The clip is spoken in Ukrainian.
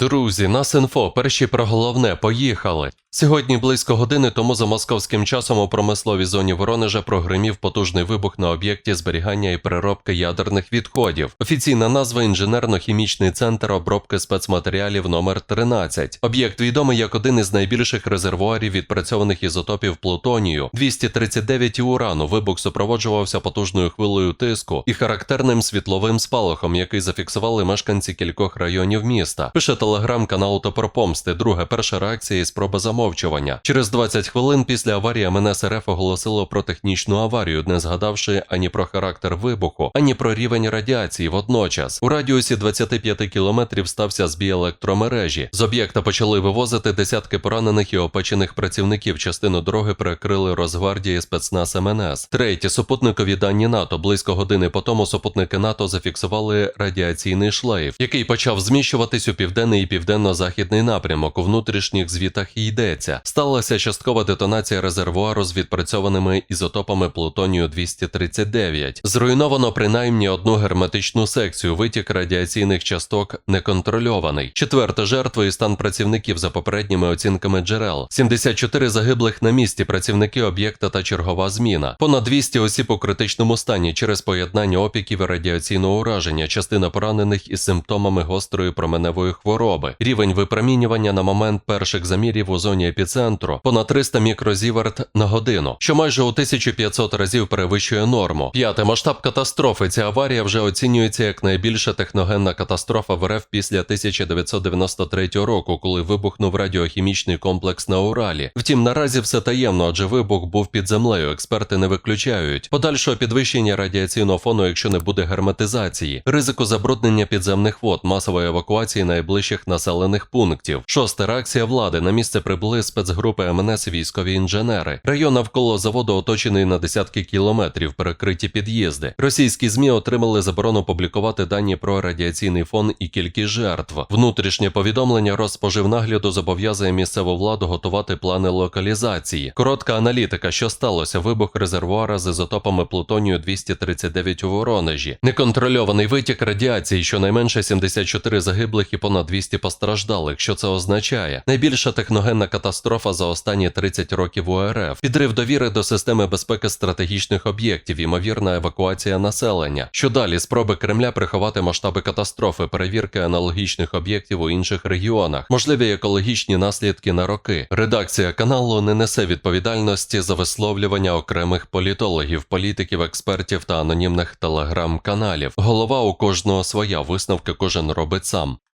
Друзі, нас інфо, перші про головне, поїхали. Сьогодні близько години тому за московським часом у промисловій зоні Воронежа прогримів потужний вибух на об'єкті зберігання і переробки ядерних відходів. Офіційна назва інженерно-хімічний центр обробки спецматеріалів номер 13. Об'єкт відомий як один із найбільших резервуарів відпрацьованих ізотопів плутонію 239 і урану. Вибух супроводжувався потужною хвилею тиску і характерним світловим спалахом, який зафіксували мешканці кількох районів міста. Пише телеграм-канал Топор Помсти. Друга перша реакція і спроба замовчування. Через 20 хвилин після аварії МНС РФ оголосило про технічну аварію, не згадавши ані про характер вибуху, ані про рівень радіації. Водночас у радіусі 25 кілометрів стався збій електромережі. З об'єкта почали вивозити десятки поранених і опечених працівників. Частину дороги перекрили Росгвардія і спецназ МНС. Третє супутникові дані НАТО. Близько години по тому супутники НАТО зафіксували радіаційний шлейф, який почав зміщуватись у південний і південно-західний напрямок. У внутрішніх звітах йдеться. Сталася часткова детонація резервуару з відпрацьованими ізотопами плутонію 239. Зруйновано принаймні одну герметичну секцію. Витік радіаційних часток неконтрольований. Четверта жертва і стан працівників за попередніми оцінками джерел. 74 загиблих на місці, працівники об'єкта та чергова зміна. Понад 200 осіб у критичному стані через поєднання опіків і радіаційного ураження. Частина поранених із симптомами гострої променевої хвороби. Рівень випромінювання на момент перших замірів у зоні епіцентру понад 300 мікрозіверт на годину, що майже у 1500 разів перевищує норму. П'яте масштаб катастрофи. Ця аварія вже оцінюється як найбільша техногенна катастрофа в РФ після 1993 року, коли вибухнув радіохімічний комплекс на Уралі. Втім, наразі все таємно, адже вибух був під землею. Експерти не виключають подальшого підвищення радіаційного фону, якщо не буде герметизації, ризику забруднення підземних вод, масової евакуації найближчих населених пунктів. Шоста реакція влади на місце прибули спецгрупи МНС військові інженери. Район навколо заводу оточений на десятки кілометрів, перекриті під'їзди. Російські змі отримали заборону публікувати дані про радіаційний фон і кількість жертв. Внутрішнє повідомлення Розпоживнагляду зобов'язує місцеву владу готувати плани локалізації. Коротка аналітика, що сталося, вибух резервуара з ізотопами плутонію 239 у Воронежі, неконтрольований витік радіації, щонайменше 74 загиблих і понад 200 постраждалих. Що це означає? Найбільша техногенна катастрофа за останні 30 років у РФ, підрив довіри до системи безпеки стратегічних об'єктів, імовірна евакуація населення. Що далі спроби Кремля приховати масштаби катастрофи, перевірки аналогічних об'єктів у інших регіонах, можливі екологічні наслідки на роки. Редакція каналу не несе відповідальності за висловлювання окремих політологів, політиків, експертів та анонімних телеграм-каналів. Голова у кожного своя висновки кожен робить сам.